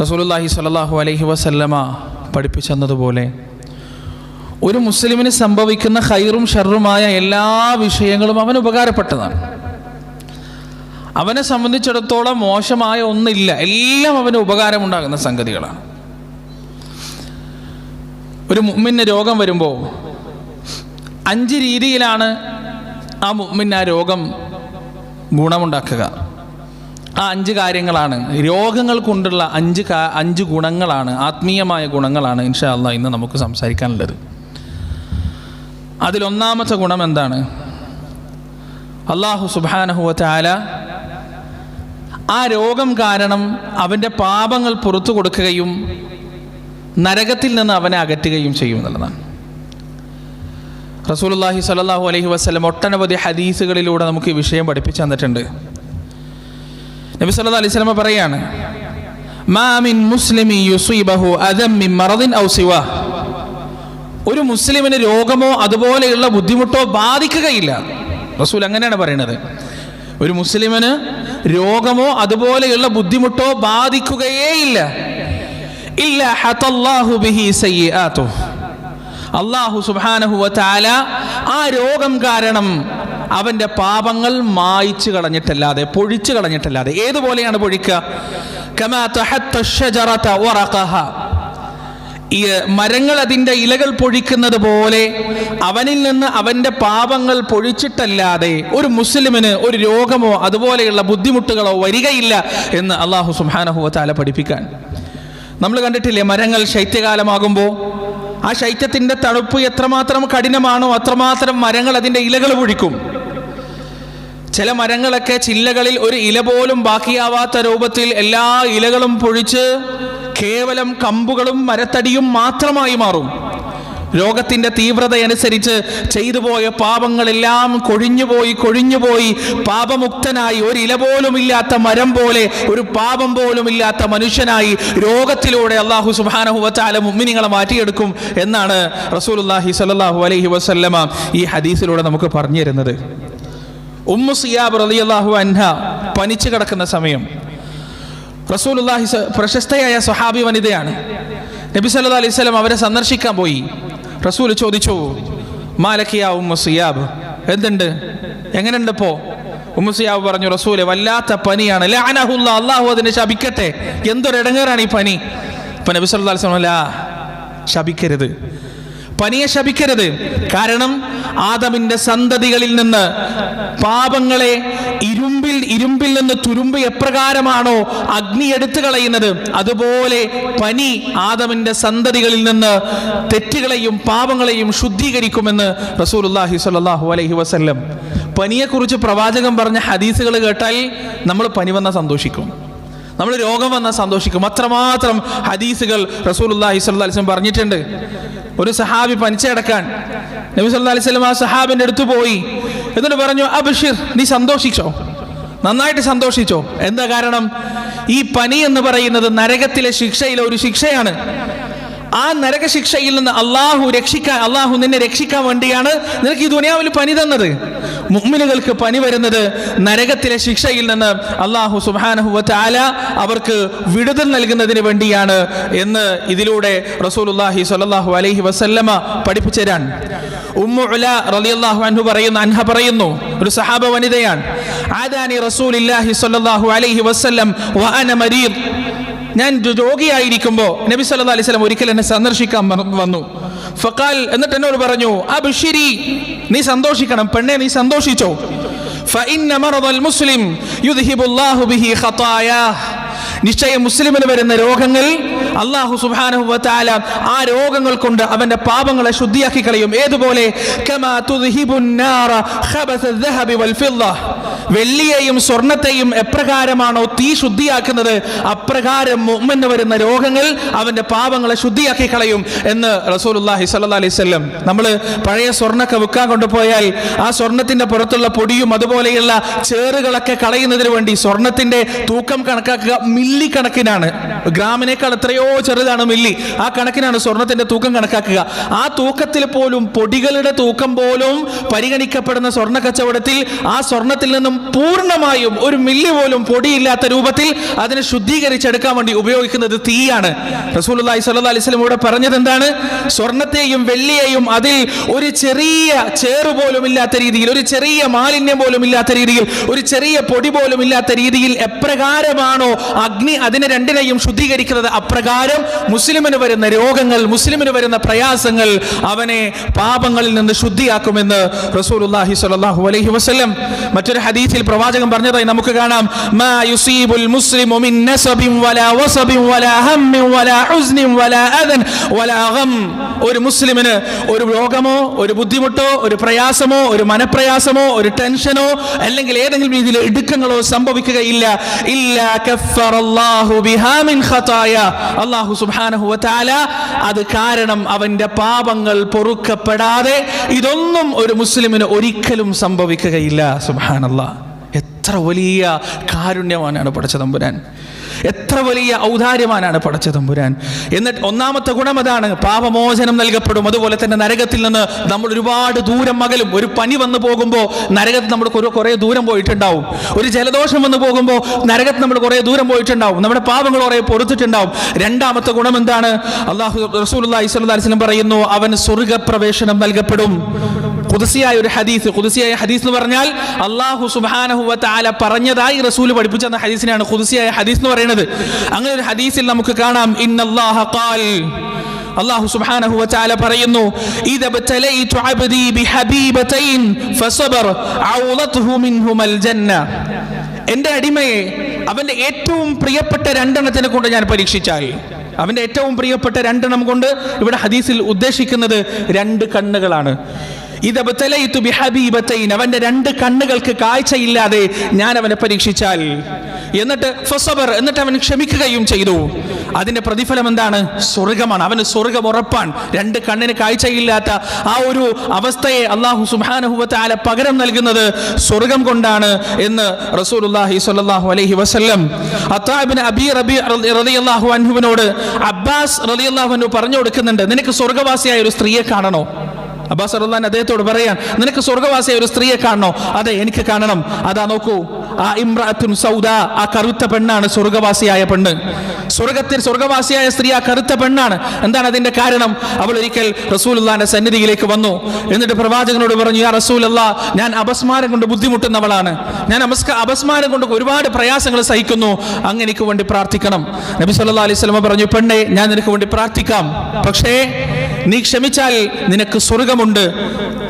റസൂലുള്ളാഹി സ്വല്ലല്ലാഹു അലൈഹി വസല്ലമ പഠിപ്പിച്ചെന്നതുപോലെ ഒരു മുസ്ലിമിന് സംഭവിക്കുന്ന ഹൈറും ഷർറുമായ എല്ലാ വിഷയങ്ങളും അവന് ഉപകാരപ്പെട്ടതാണ്. അവനെ സംബന്ധിച്ചിടത്തോളം മോശമായ ഒന്നില്ല. എല്ലാം അവന് ഉപകാരമുണ്ടാകുന്ന സംഗതികളാണ്. ഒരു മുമ്മിന് രോഗം വരുമ്പോൾ അഞ്ച് രീതിയിലാണ് ആ മുമ്മിന് ആ രോഗം ഗുണമുണ്ടാക്കുക. ആ അഞ്ച് കാര്യങ്ങളാണ്. രോഗങ്ങൾ കൊണ്ടുള്ള അഞ്ച് അഞ്ച് ഗുണങ്ങളാണ് ആത്മീയമായ ഗുണങ്ങളാണ് ഇൻഷാ അല്ലാ ഇന്ന് നമുക്ക് സംസാരിക്കാനുള്ളത്. അതിലൊന്നാമത്തെ ഗുണം എന്താണ്? അള്ളാഹു സുബാനഹുവ ചാല ആ രോഗം കാരണം അവന്റെ പാപങ്ങൾ പുറത്തു കൊടുക്കുകയും നരകത്തിൽ നിന്ന് അവനെ അകറ്റുകയും ചെയ്യും എന്നുള്ളതാണ്. റസൂലുള്ളാഹി സ്വല്ലല്ലാഹു അലഹി വസ്ലം ഒട്ടനവധി ഹദീസുകളിലൂടെ നമുക്ക് ഈ വിഷയം പഠിപ്പിച്ചു തന്നിട്ടുണ്ട്. നബി സല്ലല്ലാഹു അലൈഹി സ്വലമ പറയാണ് മാ മിൻ മുസ്ലിമി യുസീബഹു അദം മിൻ മറദിൻ ഔ സിവാ. ഒരു മുസ്ലിമിന് രോഗമോ അതുപോലെയുള്ള ബുദ്ധിമുട്ടോ ബാധിക്കുകയില്ല. റസൂൽ അങ്ങനെയാണ് പറയുന്നത് ഒരു മുസ്ലിമിന് രോഗമോ അതുപോലെയുള്ള ബുദ്ധിമുട്ടോ ബാധിക്കുകയേയില്ല. ഇല്ല ഹതല്ലാഹു ബിഹി സയ്യിആതുഹു അള്ളാഹു സുബ്ഹാനഹു വതആല ആ രോഗം കാരണം അവന്റെ പാപങ്ങൾ മായിച്ചു കളഞ്ഞിട്ടല്ലാതെ പൊഴിച്ചു കളഞ്ഞിട്ടല്ലാതെ. ഏതുപോലെയാണ് പൊഴിക്കുക? ഈ മരങ്ങൾ അതിന്റെ ഇലകൾ പൊഴിക്കുന്നത് പോലെ അവനിൽ നിന്ന് അവന്റെ പാപങ്ങൾ പൊഴിച്ചിട്ടല്ലാതെ ഒരു മുസ്ലിമിന് ഒരു രോഗമോ അതുപോലെയുള്ള ബുദ്ധിമുട്ടുകളോ വരികയില്ല എന്ന് അള്ളാഹു സുബ്ഹാനഹു താല പഠിപ്പിക്കാൻ. നമ്മൾ കണ്ടിട്ടില്ലേ മരങ്ങൾ ശൈത്യകാലമാകുമ്പോൾ ആ ശൈത്യത്തിന്റെ തണുപ്പ് എത്രമാത്രം കഠിനമാണോ അത്രമാത്രം മരങ്ങൾ അതിന്റെ ഇലകൾ പൊഴിക്കും. ചില മരങ്ങളൊക്കെ ചില്ലകളിൽ ഒരു ഇല പോലും ബാക്കിയാവാത്ത രൂപത്തിൽ എല്ലാ ഇലകളും പൊഴിച്ച് കേവലം കമ്പുകളും മരത്തടിയും മാത്രമായി മാറും. രോഗത്തിന്റെ തീവ്രതയനുസരിച്ച് ചെയ്തു പോയ പാപങ്ങളെല്ലാം കൊഴിഞ്ഞുപോയി കൊഴിഞ്ഞുപോയി. പാപമുക്തനായി ഒരു ഇല പോലും ഇല്ലാത്ത മരം പോലെ ഒരു പാപം പോലും ഇല്ലാത്ത മനുഷ്യനായി രോഗത്തിലൂടെ അള്ളാഹു സുബാനഹു വച്ചാല മുമ്മിനിങ്ങളെ മാറ്റിയെടുക്കും എന്നാണ് റസൂലുല്ലാഹി സല്ലാഹു അലൈഹി വസല്ലമ ഈ ഹദീസിലൂടെ നമുക്ക് പറഞ്ഞു തരുന്നത്. ഉമ്മു സിയാബ് റളിയല്ലാഹു അൻഹ പനിച്ചു കിടക്കുന്ന സമയം റസൂലുല്ലാഹി പ്രശസ്തയായ സ്വഹാബി വനിതയാണ്. നബി സല്ലല്ലാഹു അലൈഹി സ്വലം അവരെ സന്ദർശിക്കാൻ പോയി. റസൂൽ ചോദിച്ചു മാലക്കിയ ഉമ്മു സിയാബ് എന്തുണ്ട്? എങ്ങനെയുണ്ട് ഇപ്പോ? ഉമ്മു സിയാബ് പറഞ്ഞു റസൂലെ വല്ലാത്ത പനിയാണ്. ലഅനഹുല്ലാ അള്ളാഹു അതിനെ ശപിക്കട്ടെ. എന്തൊരു ഇടങ്ങേറാണ് ഈ പനി? ഇപ്പൊ നബി സല്ലല്ലാഹു അലൈഹി വസല്ലം ലാ ശപിക്കരുത്. പനിയെ ശപിക്കരുത്. കാരണം ആദമിന്റെ സന്തതികളിൽ നിന്ന് പാപങ്ങളെ ഇരുമ്പിൽ ഇരുമ്പിൽ നിന്ന് തുരുമ്പ് എപ്രകാരമാണോ അഗ്നി എടുത്തു കളയുന്നത്. അതുപോലെ പനി ആദമിന്റെ സന്തതികളിൽ നിന്ന് തെറ്റുകളെയും പാപങ്ങളെയും ശുദ്ധീകരിക്കുമെന്ന് റസൂലുള്ളാഹി സ്വല്ലല്ലാഹു അലൈഹി വസല്ലം. പനിയെക്കുറിച്ച് പ്രവാചകം പറഞ്ഞ ഹദീസുകൾ കേട്ടാൽ നമ്മൾ പനി വന്നാൽ സന്തോഷിക്കും. നമ്മൾ രോഗം വന്നാൽ സന്തോഷിക്കും. അത്രമാത്രം ഹദീസുകൾ റസൂലുള്ളാഹി സ്വല്ലല്ലാഹി അലൈഹി വസല്ലം പറഞ്ഞിട്ടുണ്ട്. ഒരു സഹാബി പനിച്ചടക്കാൻ നബി സല്ലല്ലാഹു അലൈഹി വസല്ലം ആ സഹാബിന്റെ അടുത്ത് പോയി. എന്നിട്ട് പറഞ്ഞു അബഷിർ നീ സന്തോഷിച്ചോ? നന്നായിട്ട് സന്തോഷിച്ചോ? എന്താ കാരണം? ഈ പനി എന്ന് പറയുന്നത് നരകത്തിലെ ശിക്ഷയിലെ ഒരു ശിക്ഷയാണ്. ആ നരകശിക്ഷയിൽ നിന്ന് അള്ളാഹു രക്ഷിക്കാൻ അള്ളാഹു നിന്നെ രക്ഷിക്കാൻ വേണ്ടിയാണ് നിനക്ക് ഈ ദുനിയാവിൽ പനി തന്നത്. മുഅ്മിനുകൾക്ക് പനി വരുന്നത് നരകത്തിലെ ശിക്ഷയിൽ നിന്ന് അള്ളാഹു സുബ്ഹാനഹു ആല അവർക്ക് വിടുതൽ നൽകുന്നതിന് വേണ്ടിയാണ് എന്ന് ഇതിലൂടെ റസൂലുള്ളാഹി സ്വല്ലല്ലാഹു അലൈഹി വസല്ലമ പഠിപ്പിച്ചു തരാൻ. ഉമ്മു ഉല അൻഹു പറയുന്നു അൻഹ പറയുന്നു ഒരു സഹാബ വനിതയാണ്. ആദാനി റസൂലില്ലാഹി സ്വല്ലല്ലാഹു അലൈഹി വസല്ലം മരീദ്. ഞാൻ രോഗിയായിരിക്കുമ്പോൾ നബി സല്ലാ അലൈഹി സ്വലം ഒരിക്കൽ എന്നെ സന്ദർശിക്കാൻ വന്നു. ഫക്കാൽ എന്നിട്ട് എന്നോട് പറഞ്ഞു ആ ബിഷിരി നീ സന്തോഷിക്കണം പെണ്ണെ നീ സന്തോഷിച്ചോ. മുസ്ലിം നിശ്ചയം മുസ്ലിമിന് വരുന്ന രോഗങ്ങൾ അള്ളാഹു സുബാനുവല ആ രോഗങ്ങൾ കൊണ്ട് അവന്റെ പാപങ്ങളെ ശുദ്ധിയാക്കി കളയും. ഏതുപോലെ? വെള്ളിയെയും സ്വർണത്തെയും എപ്രകാരമാണോ തീ ശുദ്ധിയാക്കുന്നത്? അപ്രകാരം മുമ്മെന്ന് വരുന്ന രോഗങ്ങൾ അവന്റെ പാപങ്ങളെ ശുദ്ധിയാക്കി കളയും എന്ന് റസൂലുല്ലാഹി അലൈഹി സ്വല്ലം നമ്മൾ പഴയ സ്വർണൊക്കെ വിൽക്കാൻ കൊണ്ടുപോയാൽ ആ സ്വർണത്തിന്റെ പുറത്തുള്ള പൊടിയും അതുപോലെയുള്ള ചേറുകളൊക്കെ കളയുന്നതിന് വേണ്ടി സ്വർണത്തിന്റെ തൂക്കം കണക്കാക്കുക മില്ലി കണക്കിനാണ് ഗ്രാമിനേക്കാൾ എത്രയോ എത്രയോ ചെറുതാണ് മില്ലി. ആ കണക്കിനാണ് സ്വർണത്തിന്റെ തൂക്കം കണക്കാക്കുക. ആ തൂക്കത്തിൽ പോലും പൊടികളുടെ തൂക്കം പോലും പരിഗണിക്കപ്പെടുന്ന സ്വർണ കച്ചവടത്തിൽ ആ സ്വർണത്തിൽ നിന്നും പൂർണമായും ഒരു മില്ലി പോലും പൊടിയില്ലാത്ത രൂപത്തിൽ അതിനെ ശുദ്ധീകരിച്ചെടുക്കാൻ വേണ്ടി ഉപയോഗിക്കുന്നത് തീയാണ്. റസൂൽ അലൈഹി വസല്ലം ഇവിടെ പറഞ്ഞത് എന്താണ്? സ്വർണത്തെയും വെള്ളിയെയും അതിൽ ഒരു ചെറിയ ചേറ് പോലും ഇല്ലാത്ത രീതിയിൽ ഒരു ചെറിയ മാലിന്യം പോലും ഇല്ലാത്ത രീതിയിൽ ഒരു ചെറിയ പൊടി പോലും ഇല്ലാത്ത രീതിയിൽ എപ്രകാരമാണോ അഗ്നി അതിനെ രണ്ടിനെയും ശുദ്ധീകരിക്കുന്നത്? അപ്രകാരം മുസ്ലിമിന് വരുന്ന രോഗങ്ങൾ മുസ്ലിമിന് വരുന്ന പ്രയാസങ്ങൾ അവനെ പാപങ്ങളിൽ നിന്ന് ശുദ്ധിയാക്കുമെന്ന് റസൂലുള്ളാഹി സ്വല്ലല്ലാഹു അലൈഹി വസല്ലം മറ്റൊരു ഹദീസിൽ പ്രവാചകൻ പറഞ്ഞതായി നമുക്ക് കാണാം. മാ യുസീബുൽ മുസ്ലിമു മിൻ നസബിൻ വലാ വസബിൻ വലാ ഹമ്മിൻ വലാ ഹുസ്നിൻ വലാ അദൻ വലാ ഗം. ഒരു മുസ്ലിമിന് ഒരു രോഗമോ ഒരു ബുദ്ധിമുട്ടോ ഒരു പ്രയാസമോ ഒരു മനപ്രയാസമോ ഒരു ടെൻഷനോ അല്ലെങ്കിൽ ഏതെങ്കിലും രീതിയിൽ ഇടുക്കങ്ങളോ സംഭവിക്കുകയില്ല. ഇല്ലാ കഫറല്ലാഹു ബിഹാ മിൻ ഖതായ. അല്ലാഹു സുബ്ഹാനഹു വതആല അത് കാരണം അവന്റെ പാപങ്ങൾ പൊറുക്കപ്പെടാതെ ഇതൊന്നും ഒരു മുസ്ലിമിന് ഒരിക്കലും സംഭവിക്കുകയില്ല. സുബ്ഹാനല്ലാഹ് എത്ര വലിയ കാരുണ്യവാനാണ് പടച്ച തമ്പുരാൻ. എത്ര വലിയ ഔദാര്യമാനാണ് പടച്ച തമ്പുരാൻ. എന്നിട്ട് ഒന്നാമത്തെ ഗുണം അതാണ് പാപമോചനം നൽകപ്പെടും. അതുപോലെ തന്നെ നരകത്തിൽ നിന്ന് നമ്മൾ ഒരുപാട് ദൂരം മകലും ഒരു പനി വന്നു പോകുമ്പോൾ നരകത്ത് നമ്മൾ കുറെ ദൂരം പോയിട്ടുണ്ടാവും. ഒരു ജലദോഷം വന്നു പോകുമ്പോൾ നരകത്ത് നമ്മൾ കുറേ ദൂരം പോയിട്ടുണ്ടാവും. നമ്മുടെ പാപങ്ങൾ കുറേ പൊറുത്തിട്ടുണ്ടാവും. രണ്ടാമത്തെ ഗുണം എന്താണ്? അള്ളാഹു റസൂൽ അലൈഹി വസല്ലം പറയുന്നു അവൻ സ്വർഗപ്രവേശനം നൽകപ്പെടും. കുതിസിയായ ഒരു ഹദീസ് കുതിസിയായ ഹദീസ് എന്ന് പറഞ്ഞാൽ അള്ളാഹു സുബ്ഹാനഹു വ തആല പറഞ്ഞതായി റസൂൽ പഠിപ്പിച്ച ഹദീസിനാണ് കുതിസിയായ ഹദീസ് എന്ന് പറയുന്നത്. അങ്ങനെ ഒരു ഹദീസിൽ നമുക്ക് കാണാം ഇന്നല്ലാഹ അള്ളാഹു സുബ്ഹാനഹു വ തആല പറയുന്നു എന്റെ അബ്ദി ജന്ന. അടിമയെ അവന്റെ ഏറ്റവും പ്രിയപ്പെട്ട രണ്ടെണ്ണത്തിനെ കൊണ്ട് ഞാൻ പരീക്ഷിച്ചാൽ അവന്റെ ഏറ്റവും പ്രിയപ്പെട്ട രണ്ടെണ്ണം കൊണ്ട് ഇവിടെ ഹദീസിൽ ഉദ്ദേശിക്കുന്നത് രണ്ട് കണ്ണുകളാണ്. അവന്റെ രണ്ട് കണ്ണുകൾക്ക് കാഴ്ചയില്ലാതെ ഞാൻ അവനെ പരീക്ഷിച്ചാൽ. എന്നിട്ട് ഫസബർ എന്നിട്ട് അവൻ ക്ഷമിക്കുകയും ചെയ്തു. അതിന്റെ പ്രതിഫലം എന്താണ്? സ്വർഗമാണ്. അവന് സ്വർഗം ഉറപ്പാൻ രണ്ട് കണ്ണിന് കാഴ്ചയില്ലാത്ത ആ ഒരു അവസ്ഥയെ അള്ളാഹു സുബാനഹുവത്താല പകരം നൽകുന്നത് സ്വർഗം കൊണ്ടാണ് എന്ന് റസൂലുള്ളാഹി സ്വല്ലല്ലാഹു അലൈഹി വസല്ലം റളിയല്ലാഹു അൻഹുവിനോട് അബ്ബാസ് റളിയല്ലാഹു അൻഹു പറഞ്ഞു കൊടുക്കുന്നുണ്ട്. നിനക്ക് സ്വർഗവാസിയായ ഒരു സ്ത്രീയെ കാണണോ? അബ്ബാസ് അറുല്ലാൻ അദ്ദേഹത്തോട് പറയാൻ നിനക്ക് സ്വർഗവാസിയായ ഒരു സ്ത്രീയെ കാണണോ? അതെ എനിക്ക് കാണണം. അതാ നോക്കൂ ആ ഇമ്രാത്തുൻ സൗദ ആ കറുത്ത പെണ്ണാണ് സ്വർഗവാസിയായ പെണ്ണ്. സ്വർഗത്തിൽ സ്വർഗവാസിയായ സ്ത്രീ ആ കറുത്ത പെണ്ണാണ്. എന്താണ് അതിന്റെ കാരണം? അവൾ ഒരിക്കൽ റസൂലുള്ളാന്റെ സന്നിധിയിലേക്ക് വന്നു. എന്നിട്ട് പ്രവാചകനോട് പറഞ്ഞു യാ റസൂലല്ല ഞാൻ അപസ്മാരം കൊണ്ട് ബുദ്ധിമുട്ടുന്നവളാണ്. ഞാൻ അപസ്ക അപസ്മാരം കൊണ്ട് ഒരുപാട് പ്രയാസങ്ങൾ സഹിക്കുന്നു. അങ്ങ് എനിക്ക് വേണ്ടി പ്രാർത്ഥിക്കണം. നബി സല്ലാ അലൈഹി സ്വലമ പറഞ്ഞു പെണ്ണെ ഞാൻ നിനക്ക് വേണ്ടി പ്രാർത്ഥിക്കാം. പക്ഷേ നീ ക്ഷമിച്ചാൽ നിനക്ക് സ്വർഗമുണ്ട്.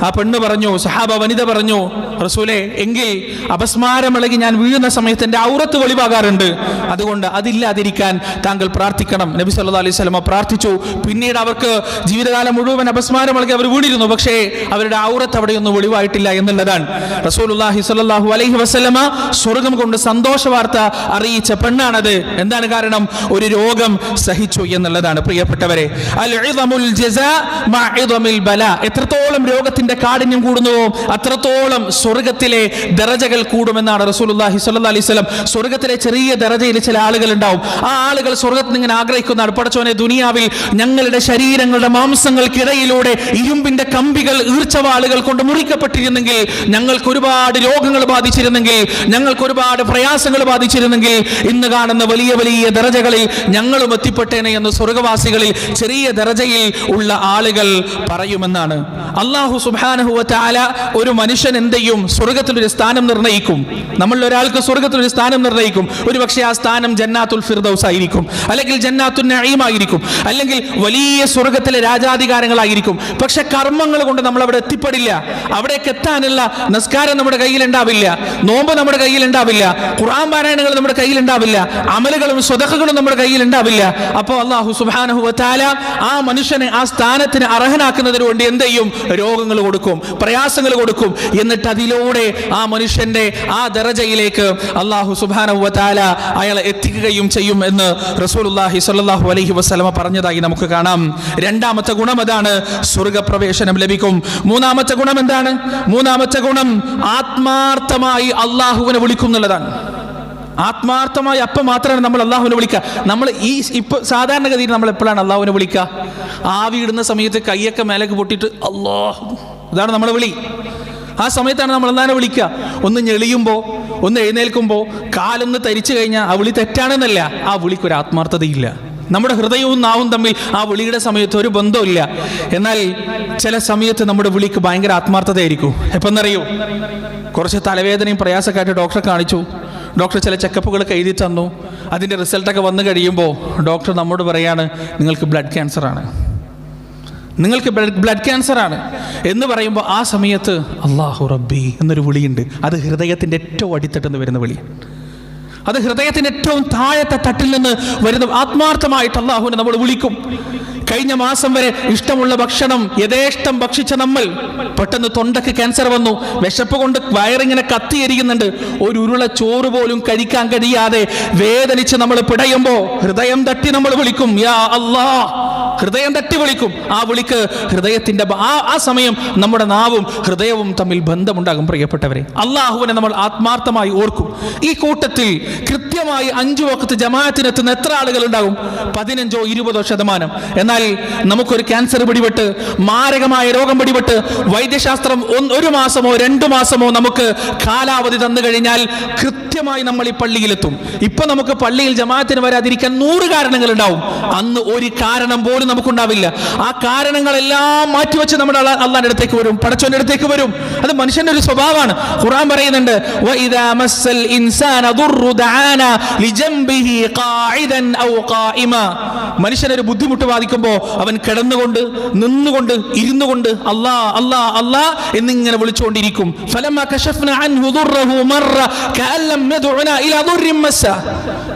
ആ പെണ്ണ് പറഞ്ഞു സഹാബ വനിത പറഞ്ഞു റസൂലെ എങ്കിൽ അപസ്മാരമിളകി ഞാൻ വീഴുന്ന സമയത്ത് എന്റെ ഔറത്ത് വെളിവാകാറുണ്ട്. അതുകൊണ്ട് അതില്ലാതിരിക്കാൻ താങ്കൾ പ്രാർത്ഥിക്കണം. നബി സല്ലാ അലൈഹി സ്വലമ പ്രാർത്ഥിച്ചു. പിന്നീട് അവർക്ക് ജീവിതകാലം മുഴുവൻ അപസ്മാരമിളകി അവർ വീണിരുന്നു. പക്ഷേ അവരുടെ ഔറത്ത് അവിടെയൊന്നും വെളിവായിട്ടില്ല എന്നുള്ളതാണ്. റസൂലുള്ളാഹി സ്വല്ലാഹു അലൈഹി വസ്ലമ സ്വർഗം കൊണ്ട് സന്തോഷ വാർത്ത അറിയിച്ച പെണ്ണാണത്. എന്താണ് കാരണം? ഒരു രോഗം സഹിച്ചു എന്നുള്ളതാണ് പ്രിയപ്പെട്ടവരെ. അൽ ബല. എത്രത്തോളം രോഗത്തിന്റെ കാഠിന്യം കൂടുന്നുവോ അത്രത്തോളം സ്വർഗത്തിലെ ദറജകൾ കൂടുമെന്നാണ് റസൂലുള്ളാഹി സ്വല്ലല്ലാഹി അലൈഹി വസല്ലം സ്വർഗത്തിലെ ചെറിയ ദറജയിൽ ചില ആളുകൾ ഉണ്ടാവും. ആ ആളുകൾ സ്വർഗത്തിൽ ഇങ്ങനെ ആഗ്രഹിക്കുന്നതാണ് പടച്ചോനെ ദുനിയാവിൽ ഞങ്ങളുടെ ശരീരങ്ങളുടെ മാംസങ്ങൾക്കിടയിലൂടെ ഇരുമ്പിന്റെ കമ്പികൾ ഈർച്ചവാളുകൾ കൊണ്ട് മുറിക്കപ്പെട്ടിരുന്നെങ്കിൽ ഞങ്ങൾക്ക് ഒരുപാട് രോഗങ്ങൾ ബാധിച്ചിരുന്നെങ്കിൽ ഞങ്ങൾക്ക് ഒരുപാട് പ്രയാസങ്ങൾ ബാധിച്ചിരുന്നെങ്കിൽ ഇന്ന് കാണുന്ന വലിയ വലിയ ദറജകളിൽ ഞങ്ങളും എത്തിപ്പെട്ടേനെ എന്ന് സ്വർഗവാസികളിൽ ചെറിയ ദറജയിൽ ഉള്ള ആളുകൾ പറയുമെന്നാണ്. അള്ളാഹു സുബാനഹുവ താല ഒരു മനുഷ്യൻ എന്ത് ചെയ്യും? സ്വർഗത്തിൽ ഒരു സ്ഥാനം നിർണയിക്കും നമ്മൾ ഒരാൾക്ക് സ്വർഗത്തിൽ ഒരു സ്ഥാനം നിർണയിക്കും ഒരു പക്ഷേ ആ സ്ഥാനം ജന്നാത്തുൽ ഫിർദൌസ് ആയിരിക്കും. അല്ലെങ്കിൽ ജന്നാത്തുൽ നഈം ആയിരിക്കും. അല്ലെങ്കിൽ വലിയ സ്വർഗത്തിലെ രാജാധികാരങ്ങളായിരിക്കും. പക്ഷെ കർമ്മങ്ങൾ കൊണ്ട് നമ്മൾ അവിടെ എത്തിപ്പെടില്ല. അവിടേക്ക് എത്താനുള്ള നിസ്കാരം നമ്മുടെ കയ്യിൽ ഉണ്ടാവില്ല. നോമ്പ് നമ്മുടെ കയ്യിൽ ഉണ്ടാവില്ല. ഖുറാൻ പാരായണങ്ങൾ നമ്മുടെ കയ്യിൽ ഉണ്ടാവില്ല. അമലുകളും സ്വതഹകളും നമ്മുടെ കയ്യിൽ ഉണ്ടാവില്ല. അപ്പോൾ അള്ളാഹു സുബാനഹു വത്താല ആ മനുഷ്യനെ ആ സ്ഥാനത്തിന് അർഹനാക്കുന്നതിന് വേണ്ടി എന്ത് ചെയ്യും? രോഗങ്ങൾ കൊടുക്കും പ്രയാസങ്ങൾ കൊടുക്കും. എന്നിട്ട് അതിലൂടെ ആ മനുഷ്യന്റെ ആ ദറജയിലേക്ക് അള്ളാഹു സുബാന അയാളെ എത്തിക്കുകയും ചെയ്യും എന്ന് റസൂലുള്ളാഹി സ്വല്ലല്ലാഹു അലഹി വസ്ലമ പറഞ്ഞതായി നമുക്ക് കാണാം. രണ്ടാമത്തെ ഗുണം അതാണ് സ്വർഗപ്രവേശനം ലഭിക്കും. മൂന്നാമത്തെ ഗുണം എന്താണ്? മൂന്നാമത്തെ ഗുണം ആത്മാർത്ഥമായി അള്ളാഹുവിനെ വിളിക്കും എന്നുള്ളതാണ്. ആത്മാർത്ഥമായി അപ്പം മാത്രമാണ് നമ്മൾ അള്ളാഹുവിനെ വിളിക്കുക. നമ്മൾ ഈ ഇപ്പൊ സാധാരണഗതിയിൽ നമ്മൾ എപ്പോഴാണ് അള്ളാഹുവിനെ വിളിക്കുക? ആവി ഇടുന്ന സമയത്ത് കൈയൊക്കെ മേലേക്ക് പൊട്ടിട്ട് അള്ളാഹു. ഇതാണ് നമ്മളെ വിളി. ആ സമയത്താണ് നമ്മൾ അള്ളാഹിനെ വിളിക്കുക. ഒന്ന് ഞെളിയുമ്പോൾ ഒന്ന് എഴുന്നേൽക്കുമ്പോൾ കാലൊന്ന് തരിച്ചു കഴിഞ്ഞാൽ ആ വിളി തെറ്റാണെന്നല്ല. ആ വിളിക്കൊരു ആത്മാർത്ഥതയില്ല. നമ്മുടെ ഹൃദയവും നാവും തമ്മിൽ ആ വിളിയുടെ സമയത്ത് ഒരു ബന്ധമില്ല എന്നാൽ ചില സമയത്ത് നമ്മുടെ വിളിക്ക് ഭയങ്കര ആത്മാർത്ഥതയായിരിക്കും. എപ്പം എന്നറിയോ കുറച്ച് തലവേദനയും പ്രയാസമൊക്കെ ഡോക്ടറെ കാണിച്ചു. ഡോക്ടർ ചില ചെക്കപ്പുകളൊക്കെ എഴുതി തന്നു. അതിന്റെ റിസൾട്ടൊക്കെ വന്നു കഴിയുമ്പോൾ ഡോക്ടർ നമ്മോട് പറയാണ് നിങ്ങൾക്ക് ബ്ലഡ് ക്യാൻസറാണ്. നിങ്ങൾക്ക് ബ്ലഡ് ക്യാൻസറാണ്. എന്ന് പറയുമ്പോൾ ആ സമയത്ത് അള്ളാഹു റബ്ബി എന്നൊരു വിളിയുണ്ട്. അത് ഹൃദയത്തിന്റെ ഏറ്റവും അടിത്തട്ടെന്ന് വരുന്ന വിളി. അത് ഹൃദയത്തിന്റെ ഏറ്റവും താഴത്തെ തട്ടിൽ നിന്ന് വരുന്ന ആത്മാർത്ഥമായിട്ട് അള്ളാഹുവിനെ നമ്മൾ വിളിക്കും. കഴിഞ്ഞ മാസം വരെ ഇഷ്ടമുള്ള ഭക്ഷണം യഥേഷ്ടം ഭക്ഷിച്ച നമ്മൾ. പെട്ടെന്ന് തൊണ്ടക്ക് ക്യാൻസർ വന്നു. വിശപ്പ് കൊണ്ട് വയറിങ്ങനെ കത്തിയിരിക്കുന്നുണ്ട്. ഒരു ഉരുള ചോറ് പോലും കഴിക്കാൻ കഴിയാതെ വേദനിച്ച് നമ്മൾ പിടയുമ്പോൾ ഹൃദയം തട്ടി നമ്മൾ വിളിക്കും യാ അല്ലാ ഹൃദയം തട്ടി വിളിക്കും. ആ വിളിക്ക് ഹൃദയത്തിന്റെ ആ ആ സമയം നമ്മുടെ നാവും ഹൃദയവും തമ്മിൽ ബന്ധമുണ്ടാകും പ്രിയപ്പെട്ടവരെ. അള്ളാഹുവിനെ നമ്മൾ ആത്മാർത്ഥമായി ഓർക്കും. ഈ കൂട്ടത്തിൽ കൃത്യമായി അഞ്ചു വക്കത്ത് ജമാഅത്തിനെത്തുന്ന എത്ര ആളുകൾ ഉണ്ടാകും പതിനഞ്ചോ ഇരുപതോ ശതമാനം. എന്നാൽ നമുക്കൊരു ക്യാൻസർ പിടിപെട്ട് മാരകമായ രോഗം പിടിപെട്ട് വൈദ്യശാസ്ത്രം ഒരു മാസമോ രണ്ടു മാസമോ നമുക്ക് കാലാവധി തന്നു കഴിഞ്ഞാൽ കൃത്യമായി നമ്മൾ ഈ പള്ളിയിലെത്തും. ഇപ്പൊ നമുക്ക് പള്ളിയിൽ ജമാഅത്തിന് വരാതിരിക്കാൻ നൂറ് കാരണങ്ങൾ ഉണ്ടാവും അന്ന് ഒരു കാരണം പോലും നമുക്കുണ്ടാവില്ല. ആ കാരണങ്ങളെല്ലാം മാറ്റിവെച്ച് നമ്മുടെ അള്ള- അള്ളാന്റെ അടുത്തേക്ക് വരും. പടച്ചോന്റെ അടുത്തേക്ക് വരും. അത് മനുഷ്യന്റെ ഒരു സ്വഭാവമാണ്. ഖുറാൻ പറയുന്നുണ്ട്. മനുഷ്യനൊരു ബുദ്ധിമുട്ട് ബാധിക്കുമ്പോൾ അവൻ കിടന്നുകൊണ്ട് നിന്നുകൊണ്ട് ഇരുന്നുകൊണ്ട് അല്ലാ അല്ലാ അല്ലാ എന്നിങ്ങനെ വിളിച്ചുകൊണ്ടിരിക്കും.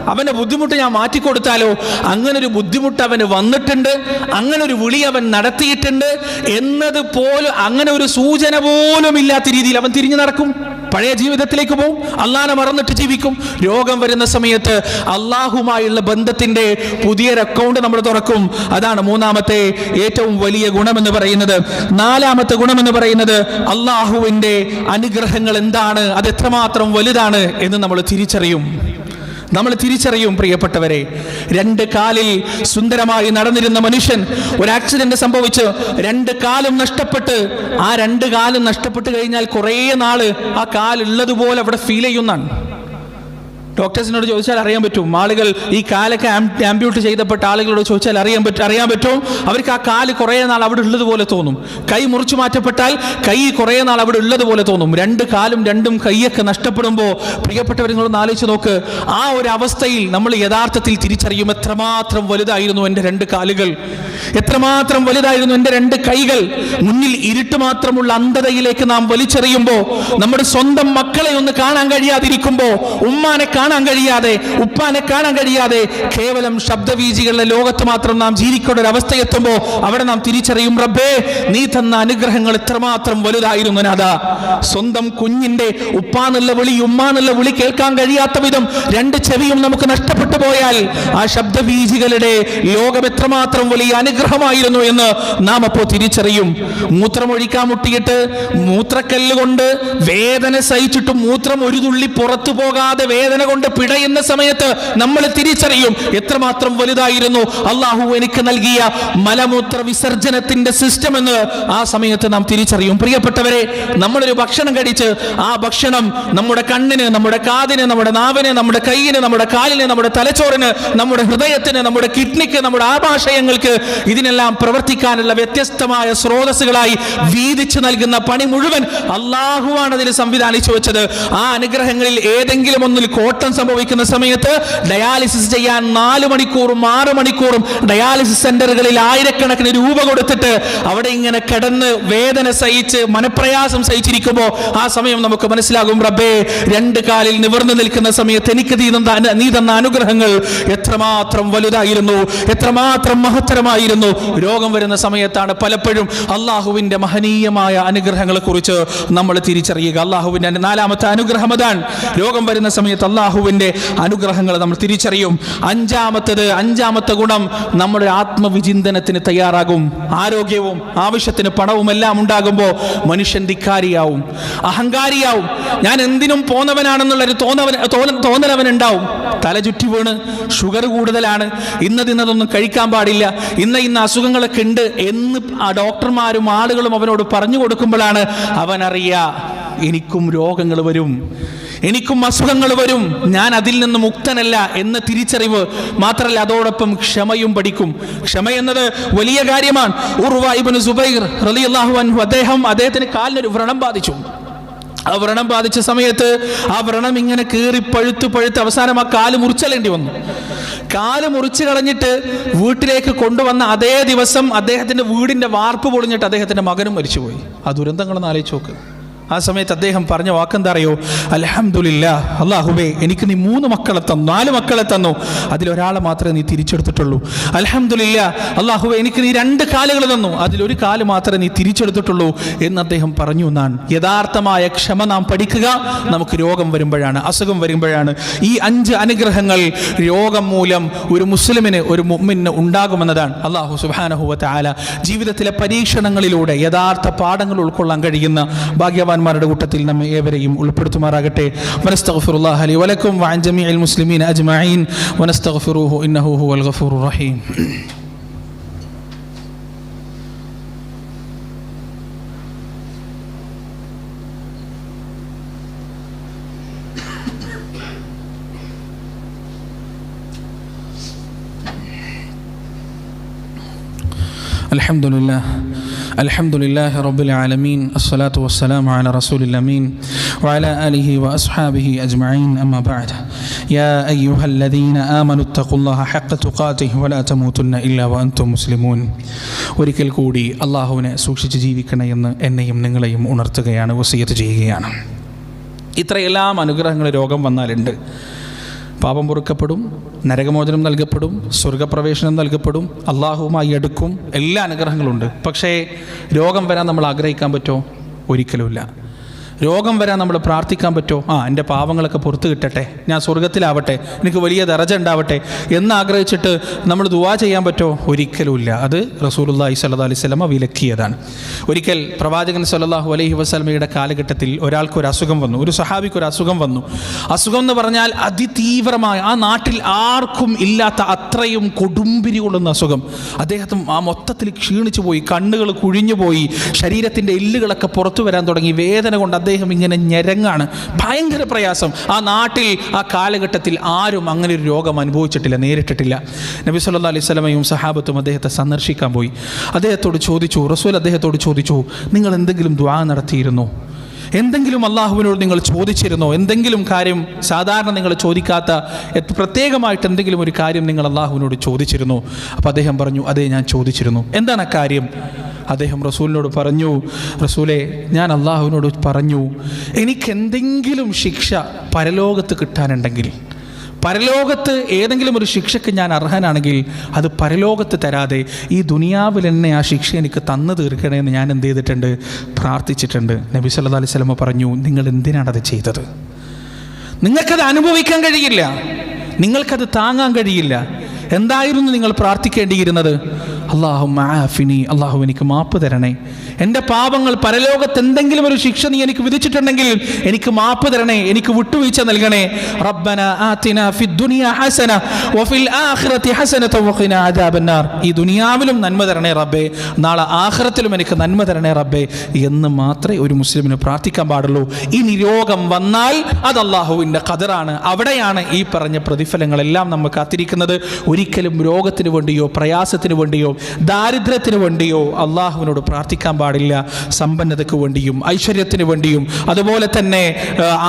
അവന്റെ ബുദ്ധിമുട്ട് ഞാൻ മാറ്റിക്കൊടുത്താലോ? അങ്ങനെ ഒരു ബുദ്ധിമുട്ട് അവന് വന്നിട്ടുണ്ട്. അങ്ങനെ ഒരു വിളി അവൻ നടത്തിയിട്ടുണ്ട് എന്നത് പോലും അങ്ങനെ ഒരു സൂചന പോലും ഇല്ലാത്ത രീതിയിൽ അവൻ തിരിഞ്ഞു നടക്കും. പഴയ ജീവിതത്തിലേക്ക് പോകും അള്ളാനെ മറന്നിട്ട് ജീവിക്കും. രോഗം വരുന്ന സമയത്ത് അള്ളാഹുമായുള്ള ബന്ധത്തിന്റെ പുതിയൊരു അക്കൗണ്ട് നമ്മൾ തുറക്കും. അതാണ് മൂന്നാമത്തെ ഏറ്റവും വലിയ ഗുണമെന്ന് പറയുന്നത്. നാലാമത്തെ ഗുണമെന്ന് പറയുന്നത് അള്ളാഹുവിന്റെ അനുഗ്രഹങ്ങൾ എന്താണ്? അത് എത്രമാത്രം വലുതാണ് എന്ന് നമ്മൾ തിരിച്ചറിയും. നമ്മൾ തിരിച്ചറിയും പ്രിയപ്പെട്ടവരെ. രണ്ട് കാലിൽ സുന്ദരമായി നടന്നിരുന്ന മനുഷ്യൻ ഒരു ആക്സിഡന്റ് സംഭവിച്ച് രണ്ട് കാലും നഷ്ടപ്പെട്ട് ആ രണ്ട് കാലും നഷ്ടപ്പെട്ട് കഴിഞ്ഞാൽ കുറേ നാൾ ആ കാലുള്ളതുപോലെ അവിടെ ഫീൽ ചെയ്യുന്നതാണ്. ഡോക്ടേഴ്സിനോട് ചോദിച്ചാൽ അറിയാൻ പറ്റും. ആളുകൾ ഈ കാലൊക്കെ ആംബ്യൂട്ട് ചെയ്തപ്പെട്ട ആളുകളോട് ചോദിച്ചാൽ അറിയാൻ പറ്റും അറിയാൻ പറ്റും. അവർക്ക് ആ കാൽ കുറേ നാൾ അവിടെ ഉള്ളതുപോലെ തോന്നും. കൈ മുറിച്ചു മാറ്റപ്പെട്ടാൽ കൈ കുറേ നാൾ അവിടെ ഉള്ളതുപോലെ തോന്നും. രണ്ട് കാലും രണ്ടും കൈയൊക്കെ നഷ്ടപ്പെടുമ്പോൾ പ്രിയപ്പെട്ടവർ നിങ്ങളൊന്ന് ആലോചിച്ച് നോക്ക്. ആ ഒരു അവസ്ഥയിൽ നമ്മൾ യഥാർത്ഥത്തിൽ തിരിച്ചറിയും എത്രമാത്രം വലുതായിരുന്നു എന്റെ രണ്ട് കാലുകൾ. എത്രമാത്രം വലുതായിരുന്നു എന്റെ രണ്ട് കൈകൾ. മുന്നിൽ ഇരുട്ട് മാത്രമുള്ള അന്ധതയിലേക്ക് നാം വലിച്ചെറിയുമ്പോൾ നമ്മുടെ സ്വന്തം മക്കളെ ഒന്ന് കാണാൻ കഴിയാതിരിക്കുമ്പോൾ ഉമ്മാനെ കാണാൻ കഴിയാതെ ഉപ്പാനെ കാണാൻ കഴിയാതെ കേവലം ശബ്ദവീജികളുടെ ലോകത്ത് മാത്രം നാം ജീവിക്കേണ്ട ഒരു അവസ്ഥ എത്തുമ്പോൾ അവിടെ നാം തിരിച്ചറിയും റബ്ബേ നീ തന്ന അനുഗ്രഹങ്ങൾ എത്രമാത്രം വലുതായിരുന്നു നാഥ. സ്വന്തം കുഞ്ഞിന്റെ ഉപ്പാന്നുള്ള വിളി ഉമ്മാന്നുള്ള വിളി കേൾക്കാൻ കഴിയാത്ത വിധം രണ്ട് ചെവിയും നമുക്ക് നഷ്ടപ്പെട്ടു പോയാൽ ആ ശബ്ദവീജികളുടെ ലോകം എത്രമാത്രം വലിയ അനുഗ്രഹമായിരുന്നു എന്ന് നാം അപ്പോൾ തിരിച്ചറിയും. മൂത്രമൊഴിക്കാൻ മുട്ടിയിട്ട് മൂത്രക്കല്ല് കൊണ്ട് വേദന സഹിച്ചിട്ടും മൂത്രം ഒരു തുള്ളി പുറത്തു പോകാതെ വേദന കൊണ്ട് പിടയുന്ന സമയത്ത് നമ്മൾ തിരിച്ചറിയും എത്രമാത്രം വലുതായിരുന്നു അള്ളാഹു എനിക്ക് നൽകിയ മലമൂത്ര വിസർജനത്തിന്റെ സിസ്റ്റം എന്ന് ആ സമയത്ത് നാം തിരിച്ചറിയും. പ്രിയപ്പെട്ടവരെ നമ്മളൊരു ഭക്ഷണം കഴിച്ച് ആ ഭക്ഷണം നമ്മുടെ കണ്ണിന് നമ്മുടെ കാതിന് നമ്മുടെ നാവിന് നമ്മുടെ കൈയിന് നമ്മുടെ കാലിന് നമ്മുടെ തലച്ചോറിന് നമ്മുടെ ഹൃദയത്തിന് നമ്മുടെ കിഡ്നിക്ക് നമ്മുടെ ആഭാശയങ്ങൾക്ക് ഇതിനെല്ലാം പ്രവർത്തിക്കാനുള്ള വ്യത്യസ്തമായ സ്രോതസ്സുകളായി വീതിച്ചു നൽകുന്ന പണി മുഴുവൻ അള്ളാഹുവാണ് അതിൽ സംവിധാനിച്ചു വെച്ചത്. ആ അനുഗ്രഹങ്ങളിൽ ഏതെങ്കിലും ഒന്നിൽ കോട്ടം സംഭവിക്കുന്ന സമയത്ത് ഡയാലിസിസ് ചെയ്യാൻ നാല് മണിക്കൂറും ആറ് മണിക്കൂറും ഡയാലിസിസ് സെന്ററുകളിൽ ആയിരക്കണക്കിന് രൂപ കൊടുത്തിട്ട് അവിടെ ഇങ്ങനെ കിടന്ന് വേദന സഹിച്ച് മനപ്രയാസം സഹിച്ചിരിക്കുമ്പോൾ ആ സമയം നമുക്ക് മനസ്സിലാകും റബ്ബേ രണ്ട് കാലിൽ നിവർന്നു നിൽക്കുന്ന സമയത്ത് എനിക്ക് നീ തന്ന നീ തന്ന അനുഗ്രഹങ്ങൾ എത്രമാത്രം വലുതായിരുന്നു എത്രമാത്രം മഹത്തരമായിരുന്നു. രോഗം വരുന്ന സമയത്താണ് പലപ്പോഴും അള്ളാഹുവിന്റെ മഹനീയമായ അനുഗ്രഹങ്ങളെ കുറിച്ച് നമ്മൾ തിരിച്ചറിയുക. അള്ളാഹുവിന്റെ നാലാമത്തെ അനുഗ്രഹം അതാണ്. രോഗം വരുന്ന സമയത്ത് അള്ളാഹു അള്ളാഹുവിന്റെ അനുഗ്രഹങ്ങൾ നമ്മൾ തിരിച്ചറിയും. അഞ്ചാമത്തത് അഞ്ചാമത്തെ ഗുണം നമ്മുടെ ആത്മവിചിന്തനത്തിന് തയ്യാറാകും. ആരോഗ്യവും ആവശ്യത്തിന് പണവും എല്ലാം ഉണ്ടാകുമ്പോൾ മനുഷ്യൻ ധിക്കാരിയാവും. അഹങ്കാരിയാവും. ഞാൻ എന്തിനും പോന്നവനാണെന്നുള്ളൊരു തോന്നവൻ തോന്ന തോന്നലവൻ ഉണ്ടാവും തല ചുറ്റി വീണ് ഷുഗർ കൂടുതലാണ്. ഇന്നതിന്നതൊന്നും കഴിക്കാൻ പാടില്ല. ഇന്ന ഇന്ന അസുഖങ്ങളൊക്കെ ഉണ്ട് എന്ന് ഡോക്ടർമാരും ആളുകളും അവനോട് പറഞ്ഞു കൊടുക്കുമ്പോഴാണ് അവനറിയാ എനിക്കും രോഗങ്ങൾ വരും. എനിക്കും അസുഖങ്ങൾ വരും. ഞാൻ അതിൽ നിന്ന് മുക്തനല്ല എന്ന തിരിച്ചറിവ് മാത്രമല്ല അതോടൊപ്പം ക്ഷമയും പഠിക്കും. ക്ഷമ എന്നത് വലിയ കാര്യമാണ്. സുബൈർ അൻഹു അദ്ദേഹം അദ്ദേഹത്തിന് കാലിനൊരു വ്രണം ബാധിച്ചു. ആ വ്രണം ബാധിച്ച സമയത്ത് ആ വ്രണം ഇങ്ങനെ കീറി പഴുത്ത് പഴുത്ത് അവസാനം ആ കാൽ മുറിച്ചലേണ്ടി വന്നു. കാൽ മുറിച്ച് കളഞ്ഞിട്ട് വീട്ടിലേക്ക് കൊണ്ടുവന്ന അതേ ദിവസം അദ്ദേഹത്തിന്റെ വീടിന്റെ വാർപ്പ് പൊളിഞ്ഞിട്ട് അദ്ദേഹത്തിന്റെ മകനും മരിച്ചുപോയി. ആ ദുരന്തങ്ങളൊന്ന് ആലോചിച്ച് നോക്ക്. ആ സമയത്ത് അദ്ദേഹം പറഞ്ഞ വാക്കെന്താ അറിയോ അലഹമുല്ല അള്ളാഹുബേ എനിക്ക് നീ മൂന്ന് മക്കളെ തന്നു നാല് മക്കളെ തന്നു. അതിലൊരാളെ മാത്രമേ നീ തിരിച്ചെടുത്തിട്ടുള്ളൂ. അലഹമുല്ല അള്ളാഹുബേ എനിക്ക് നീ രണ്ട് കാലുകൾ തന്നു. അതിലൊരു കാൽ മാത്രമേ നീ തിരിച്ചെടുത്തിട്ടുള്ളൂ എന്ന് അദ്ദേഹം പറഞ്ഞു എന്നാണ്. യഥാർത്ഥമായ ക്ഷമ നാം പഠിക്കുക നമുക്ക് രോഗം വരുമ്പോഴാണ് അസുഖം വരുമ്പോഴാണ്. ഈ അഞ്ച് അനുഗ്രഹങ്ങൾ രോഗം മൂലം ഒരു മുസ്ലിമിന് ഒരു മുമ്മിന് ഉണ്ടാകുമെന്നതാണ് അള്ളാഹു സുബാനഹുവത്തെ ആല ജീവിതത്തിലെ പരീക്ഷണങ്ങളിലൂടെ യഥാർത്ഥ പാഠങ്ങൾ ഉൾക്കൊള്ളാൻ കഴിയുന്ന ഭാഗ്യവാന്മാരുടെ കൂട്ടത്തിൽ നമ്മെ ഏവരെയും ഉൾപ്പെടുത്തുമാറാകട്ടെ വനസ്തഗ്ഫിറുല്ലാഹി ലി വലക്കും വഅൻ ജമീഇൽ മുസ്ലിമീന അജ്മഈൻ വനസ്തഗ്ഫിറുഹു ഇന്നഹു ഹുവൽ ഗഫൂറുർ റഹീം الحمد لله الحمد لله رب العالمين الصلاة والسلام على رسول الأمين وعلى آله وأصحابه أجمعين أما بعد يا أيها الذين آمنوا اتقوا الله حق تقاته ولا تموتن إلا وأنتم مسلمون ഒരിക്കൽ കൂടി അള്ളാഹുവിനെ സൂക്ഷിച്ച് ജീവിക്കണമെന്ന് എന്നെയും നിങ്ങളെയും ഉണർത്തുകയാണ് വസീയത്ത് ചെയ്യുകയാണ് ഇത്രയെല്ലാം അനുഗ്രഹങ്ങൾ രോഗം വന്നാലുണ്ട് പാപം പൊറുക്കപ്പെടും നരകമോചനം നൽകപ്പെടും സ്വർഗപ്രവേശനം നൽകപ്പെടും അള്ളാഹുവുമായി എടുക്കും എല്ലാ അനുഗ്രഹങ്ങളുണ്ട്. പക്ഷേ രോഗം വരാൻ നമ്മൾ ആഗ്രഹിക്കാൻ പറ്റുമോ ഒരിക്കലുമില്ല. രോഗം വരാൻ നമ്മൾ പ്രാർത്ഥിക്കാൻ പറ്റുമോ? ആ എന്റെ പാവങ്ങളൊക്കെ പുറത്ത് കിട്ടട്ടെ. ഞാൻ സ്വർഗത്തിലാവട്ടെ എനിക്ക് വലിയ ദറജ ഉണ്ടാവട്ടെ എന്നാഗ്രഹിച്ചിട്ട് നമ്മൾ ദുവാ ചെയ്യാൻ പറ്റുമോ? ഒരിക്കലുമില്ല അത് റസൂലുല്ലാഹി സല്ലാ അലൈഹി സ്വലമ വിലക്കിയതാണ്. ഒരിക്കൽ പ്രവാചകൻ സല്ലാഹു അലൈഹി വസ്ലമയുടെ കാലഘട്ടത്തിൽ ഒരാൾക്ക് ഒരു അസുഖം വന്നു. ഒരു സഹാബിക്ക് ഒരു അസുഖം വന്നു. അസുഖം എന്ന് പറഞ്ഞാൽ അതിതീവ്രമായ ആ നാട്ടിൽ ആർക്കും ഇല്ലാത്ത അത്രയും കൊടുമ്പിരി കൊള്ളുന്ന അസുഖം. അദ്ദേഹത്തും ആ മൊത്തത്തിൽ ക്ഷീണിച്ചു പോയി കണ്ണുകൾ കുഴിഞ്ഞു പോയി ശരീരത്തിന്റെ എല്ലുകളൊക്കെ പുറത്തു വരാൻ തുടങ്ങി. വേദന കൊണ്ട് അദ്ദേഹം ഇങ്ങനെ ഞരങ്ങാണ്. ഭയങ്കര പ്രയാസം. ആ നാട്ടിൽ ആ കാലഘട്ടത്തിൽ ആരും അങ്ങനെ ഒരു രോഗം അനുഭവിച്ചിട്ടില്ല നേരിട്ടിട്ടില്ല. നബി സല്ലാ അലൈഹി സ്വലമയും സഹാബത്തും അദ്ദേഹത്തെ സന്ദർശിക്കാൻ പോയി. അദ്ദേഹത്തോട് ചോദിച്ചു റസൂൽ അദ്ദേഹത്തോട് ചോദിച്ചു നിങ്ങൾ എന്തെങ്കിലും ദ്വാ നടത്തിയിരുന്നോ? എന്തെങ്കിലും അള്ളാഹുവിനോട് നിങ്ങൾ ചോദിച്ചിരുന്നോ? എന്തെങ്കിലും കാര്യം സാധാരണ നിങ്ങൾ ചോദിക്കാത്ത പ്രത്യേകമായിട്ട് എന്തെങ്കിലും ഒരു കാര്യം നിങ്ങൾ അള്ളാഹുവിനോട് ചോദിച്ചിരുന്നു. അപ്പോൾ അദ്ദേഹം പറഞ്ഞു അതേ ഞാൻ ചോദിച്ചിരുന്നു. എന്താണ് ആ കാര്യം? അദ്ദേഹം റസൂലിനോട് പറഞ്ഞു റസൂലെ ഞാൻ അള്ളാഹുവിനോട് പറഞ്ഞു എനിക്കെന്തെങ്കിലും ശിക്ഷ പരലോകത്ത് കിട്ടാനുണ്ടെങ്കിൽ പരലോകത്ത് ഏതെങ്കിലും ഒരു ശിക്ഷയ്ക്ക് ഞാൻ അർഹനാണെങ്കിൽ അത് പരലോകത്ത് തരാതെ ഈ ദുനിയാവിൽ തന്നെ ആ ശിക്ഷ എനിക്ക് തന്നു തീർക്കണേ എന്ന് ഞാൻ എന്ത് ചെയ്തിട്ടുണ്ട്? പ്രാർത്ഥിച്ചിട്ടുണ്ട്. നബി സല്ലാ അലൈഹി സ്വലമ പറഞ്ഞു നിങ്ങൾ എന്തിനാണത് ചെയ്തത്? നിങ്ങൾക്കത് അനുഭവിക്കാൻ കഴിയില്ല. നിങ്ങൾക്കത് താങ്ങാൻ കഴിയില്ല. എന്തായിരുന്നു നിങ്ങൾ പ്രാർത്ഥിക്കേണ്ടിയിരുന്നത്? അള്ളാഹു മാഫിനി അള്ളാഹു എനിക്ക് മാപ്പ് തരണേ. എന്റെ പാപങ്ങൾ പരലോകത്ത് എന്തെങ്കിലും ഒരു ശിക്ഷ നീ എനിക്ക് വിധിച്ചിട്ടുണ്ടെങ്കിൽ എനിക്ക് മാപ്പ് തരണേ എനിക്ക് വിട്ടുവീഴ്ച നൽകണേ. റബ്ബന ആതിന ഫിദ്ദുനിയ ഹസന വഫിൽ ആഖിറതി ഹസനത വഖിന അദാബന്നാർ. ഈ ദുനിയാവിലും നന്മ തരണേ റബ്ബേ. നാളെ ആഖിറത്തിലും എനിക്ക് നന്മ തരണേ റബ്ബേ. എന്ന് മാത്രമേ ഒരു മുസ്ലിമിന് പ്രാർത്ഥിക്കാൻ പാടുള്ളൂ. ഇനി രോഗം വന്നാൽ അത് അള്ളാഹുവിന്റെ കതറാണ് അവിടെയാണ് ഈ പറഞ്ഞ പ്രതിഫലങ്ങളെല്ലാം നമ്മൾ കാത്തിരിക്കുന്നത്. ഒരിക്കലും രോഗത്തിന് വേണ്ടിയോ പ്രയാസത്തിന് വേണ്ടിയോ ദാരിദ്ര്യത്തിന് വേണ്ടിയോ അള്ളാഹുവിനോട് പ്രാർത്ഥിക്കാൻ പാടില്ല. സമ്പന്നതയ്ക്ക് വേണ്ടിയും ഐശ്വര്യത്തിന് വേണ്ടിയും അതുപോലെ തന്നെ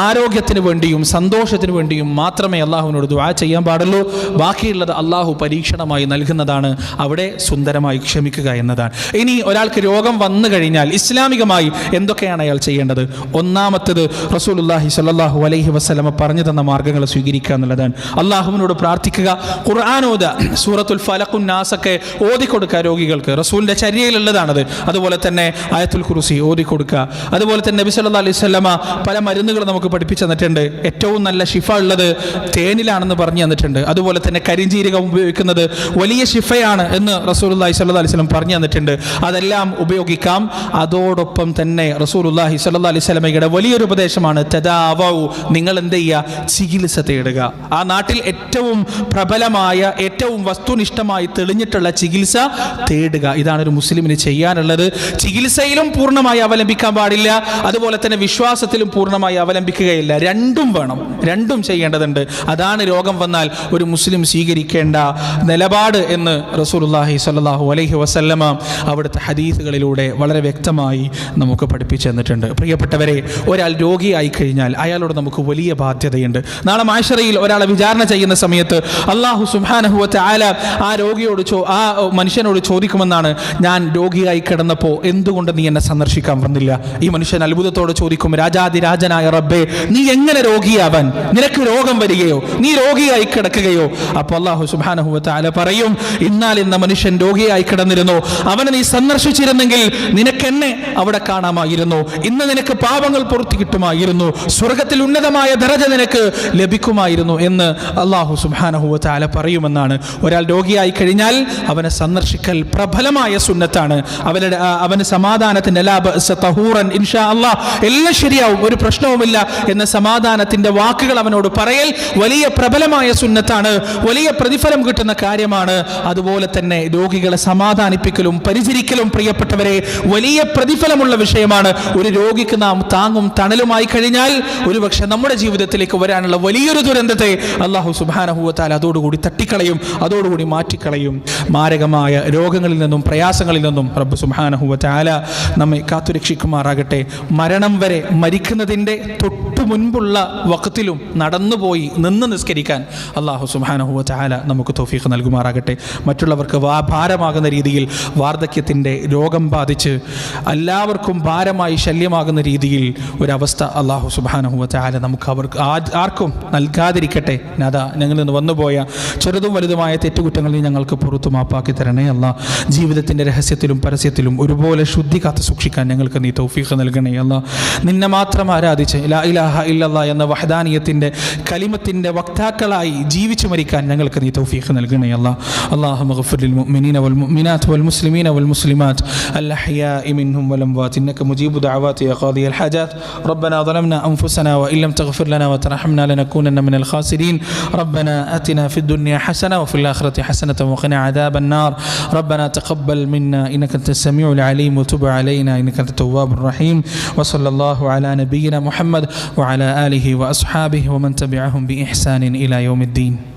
ആരോഗ്യത്തിന് വേണ്ടിയും സന്തോഷത്തിന് വേണ്ടിയും മാത്രമേ അള്ളാഹുവിനോട് ദ്വാ ചെയ്യാൻ പാടുള്ളൂ. ബാക്കിയുള്ളത് അള്ളാഹു പരീക്ഷണമായി നൽകുന്നതാണ്. അവിടെ സുന്ദരമായി ക്ഷമിക്കുക എന്നതാണ്. ഇനി ഒരാൾക്ക് രോഗം വന്നു കഴിഞ്ഞാൽ ഇസ്ലാമികമായി എന്തൊക്കെയാണ് അയാൾ ചെയ്യേണ്ടത്? ഒന്നാമത്തത് റസൂലുല്ലാഹി സ്വല്ലല്ലാഹു അലൈഹി വസ്ലമ പറഞ്ഞു തന്ന മാർഗങ്ങൾ സ്വീകരിക്കുക എന്നുള്ളതാണ്. അള്ളാഹുവിനോട് പ്രാർത്ഥിക്കുക. ഖുർആൻ ഓതുക സൂറത്തുൽ ഫലഖുൻ നാസൊക്കെ ഓതിക്കൊടുക്കുക രോഗികൾക്ക്. റസൂലിന്റെ ചര്യയിലുള്ളതാണത്. അതുപോലെ തന്നെ ആയത്തുൽ കുറുസി ഓതിക്കൊടുക്കുക. അതുപോലെ തന്നെ നബി സല്ലല്ലാഹു അലൈഹി സ്വലമ പല മരുന്നുകൾ നമുക്ക് പഠിപ്പിച്ചു തന്നിട്ടുണ്ട്. ഏറ്റവും നല്ല ഷിഫ ഉള്ളത് തേനിലാണെന്ന് പറഞ്ഞു തന്നിട്ടുണ്ട്. അതുപോലെ തന്നെ കരിഞ്ചീരകം ഉപയോഗിക്കുന്നത് വലിയ ഷിഫയാണ് എന്ന് റസൂലുള്ളാഹി സ്വല്ലല്ലാഹു അലൈഹി സ്വലം പറഞ്ഞു തന്നിട്ടുണ്ട്. അതെല്ലാം ഉപയോഗിക്കാം. അതോടൊപ്പം തന്നെ റസൂലുള്ളാഹി സ്വല്ലല്ലാഹു അലൈഹി സ്വലമയുടെ വലിയൊരു ഉപദേശമാണ് തദാവൗ. നിങ്ങൾ എന്ത് ചെയ്യുക? ചികിത്സ തേടുക. ആ നാട്ടിൽ ഏറ്റവും പ്രബലമായ ഏറ്റവും വസ്തുനിഷ്ഠമായി തെളിഞ്ഞിട്ടുള്ള ചികിത്സ തേടുക. ഇതാണ് ഒരു മുസ്ലിമിന് ചെയ്യാനുള്ളത്. ചികിത്സയിലും പൂർണമായി അവലംബിക്കാൻ പാടില്ല. അതുപോലെ തന്നെ വിശ്വാസത്തിലും പൂർണമായി അവലംബിക്കുകയില്ല. രണ്ടും വേണം. രണ്ടും ചെയ്യേണ്ടതുണ്ട്. അതാണ് രോഗം വന്നാൽ ഒരു മുസ്ലിം സ്വീകരിക്കേണ്ട നിലപാട് എന്ന് റസൂലുള്ളാഹി സ്വല്ലല്ലാഹു അലൈഹി വസല്ലമ അവിടുത്തെ ഹദീസുകളിലൂടെ വളരെ വ്യക്തമായി നമുക്ക് പഠിപ്പിച്ചു തന്നിട്ടുണ്ട്. പ്രിയപ്പെട്ടവരെ ഒരാൾ രോഗിയായി കഴിഞ്ഞാൽ അയാളോട് നമുക്ക് വലിയ ബാധ്യതയുണ്ട്. നാളെ മാഷറയിൽ ഒരാളെ വിചാരണ ചെയ്യുന്ന സമയത്ത് അള്ളാഹു സുബാനഹുവത്തെ ആ രോഗിയോട് ചോ ആ മനുഷ്യനോട് ചോദിക്കുമെന്നാണ് ഞാൻ രോഗിയായി കിടന്നപ്പോൾ എന്തുകൊണ്ട് നീ എന്നെ സന്ദർശിക്കാൻ വന്നില്ല? ഈ മനുഷ്യൻ അത്ഭുതത്തോടെ ചോദിക്കും രാജാതിരാജനായ റബ്ബേ നീ എങ്ങനെ രോഗിയാവാൻ? നിനക്ക് രോഗം വരികയോ? നീ രോഗിയായി കിടക്കുകയോ? അപ്പോൾ അള്ളാഹു സുബാനഹുവത്തെ പറയും ഇന്നാൽ ഇന്ന മനുഷ്യൻ രോഗിയായി കിടന്നിരുന്നു. അവനെ നീ സന്ദർശിച്ചിരുന്നെങ്കിൽ നിനക്കെന്നെ അവിടെ കാണാമായിരുന്നു. ഇന്ന് നിനക്ക് പാപങ്ങൾ പുറത്തു കിട്ടുമായിരുന്നു. സ്വർഗത്തിൽ ഉന്നതമായ ദരജ നിനക്ക് ലഭിക്കുമായിരുന്നു എന്ന് അള്ളാഹു സുബാനഹുവത്തെ പറയുമെന്നാണ് ഒരാൾ രോഗിയായി കഴിഞ്ഞാൽ അവനെ സന്ദർശിക്കൽ പ്രബലമായ സുന്നത്താണ്. അവരുടെ അവന് സമാധാനത്തിന്റെ തഹൂറൻ ഇൻഷാ അള്ളാ എല്ലാം ശരിയാവും ഒരു പ്രശ്നവുമില്ല എന്ന സമാധാനത്തിന്റെ വാക്കുകൾ അവനോട് പറയൽ വലിയ പ്രബലമായ സുന്നത്താണ്. വലിയ പ്രതിഫലം കിട്ടുന്ന കാര്യമാണ്. അതുപോലെ തന്നെ രോഗികളെ സമാധാനിപ്പിക്കലും പരിചരിക്കലും പ്രിയപ്പെട്ടവരെ വലിയ പ്രതിഫലമുള്ള വിഷയമാണ്. ഒരു രോഗിക്ക് നാം താങ്ങും തണലുമായി കഴിഞ്ഞാൽ ഒരുപക്ഷെ നമ്മുടെ ജീവിതത്തിലേക്ക് വരാനുള്ള വലിയൊരു ദുരന്തത്തെ അള്ളാഹു സുബാനഹുവത്താൽ അതോടുകൂടി തട്ടിക്കളയും. അതോടുകൂടി മാറ്റിക്കളയും. മാരകമായ രോഗങ്ങളിൽ നിന്നും പ്രയാസങ്ങളിൽ നിന്നും റബ്ബ് സുഹാനഹുവ ചാല നമ്മെ കാത്തുരക്ഷിക്കുമാറാകട്ടെ. മരണം വരെ മരിക്കുന്നതിന്റെ തൊട്ടു മുൻപുള്ള വക്കത്തിലും നടന്നുപോയി നിന്ന് നിസ്കരിക്കാൻ അള്ളാഹു സുബാനഹുവത്താല നമുക്ക് തോഫീഖ് നൽകുമാറാകട്ടെ. മറ്റുള്ളവർക്ക് വാ ഭാരമാകുന്ന രീതിയിൽ വാർദ്ധക്യത്തിന്റെ രോഗം ബാധിച്ച് എല്ലാവർക്കും ഭാരമായി ശല്യമാകുന്ന രീതിയിൽ ഒരവസ്ഥ അള്ളാഹു സുബാനഹുവത്താല നമുക്ക് അവർക്ക് ആർക്കും നൽകാതിരിക്കട്ടെ. അതാ ഞങ്ങളിൽ നിന്ന് വന്നുപോയ ചെറുതും വലുതുമായ തെറ്റുകുറ്റങ്ങളിൽ ഞങ്ങൾക്ക് പുറത്തു മാപ്പാക്കി തരണേ അല്ല. ജീവിതത്തിന്റെ രഹസ്യത്തിലും പരസ്യത്തിലും ഒരുപോലെ ശുദ്ധി കാത്തു സൂക്ഷിക്കാൻ ഞങ്ങൾക്ക് നീ തൗഫീഖ് നൽകണേ അല്ല. നിന്നെ മാത്രം ആരാധിച്ച് ലാ ഇലാഹ ഇല്ലല്ലാ എന്ന വഹദാനിയത്തിൻ്റെ കലിമത്തിൻ്റെ വക്താക്കളായി ജീവിച്ചു മരിക്കാൻ ഞങ്ങൾക്ക് നീ തൗഫീഖ് നൽകണേ അല്ല അള്ളാഹു മഗ്ഫിർ للمؤمنين والمؤمنات والمسلمين والمسلمات الأحياء منهم والأموات إنك مجيب دعوات يا قاضي الحاجات ربنا ظلمنا أنفسنا وإن لم تغفر لنا وترحمنا لنكونن من الخاسرين ربنا آتنا في الدنيا حسنة وفي الآخرة حسنة وقنا عذاب النار ربنا تقبل منا إنك أنت السميع العليم وتب علينا إنك أنت التواب الرحيم وصلى الله على نبينا محمد وعلى آله وأصحابه ومن تبعهم بإحسان إلى يوم الدين.